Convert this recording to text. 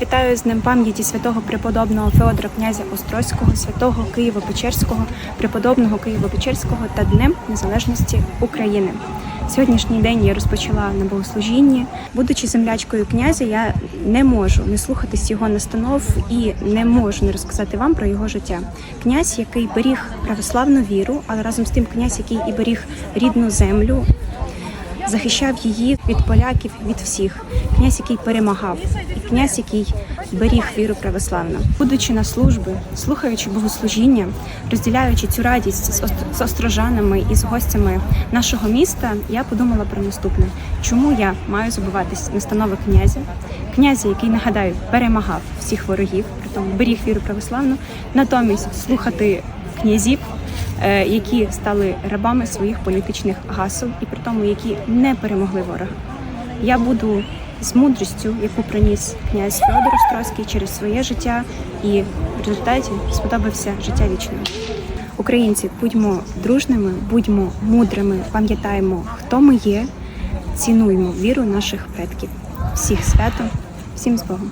Вітаю з ним пам'яті святого преподобного Феодора князя Острозького, святого Києво-Печерського, преподобного Києво-Печерського та Днем Незалежності України. Сьогоднішній день я розпочала на богослужінні. Будучи землячкою князя, я не можу не слухатись його настанов і не можу не розказати вам про його життя. Князь, який беріг православну віру, але разом з тим князь, який і беріг рідну землю, захищав її від поляків, від всіх. Князь, який перемагав, і князь, який беріг віру православну. Будучи на службі, слухаючи богослужіння, розділяючи цю радість з ост- з острожанами і з гостями нашого міста, я подумала про наступне: чому я маю забуватись настанови князя, князя, який нагадаю, перемагав всіх ворогів, при тому беріг віру православну, натомість слухати князів, які стали рабами своїх політичних гасел і при тому, які не перемогли ворога. Я буду з мудрістю, яку приніс князь Федор Острозький через своє життя, і в результаті сподобався життя вічне. Українці, будьмо дружними, будьмо мудрими, пам'ятаємо, хто ми є, цінуємо віру наших предків. Всіх свято, всім з Богом.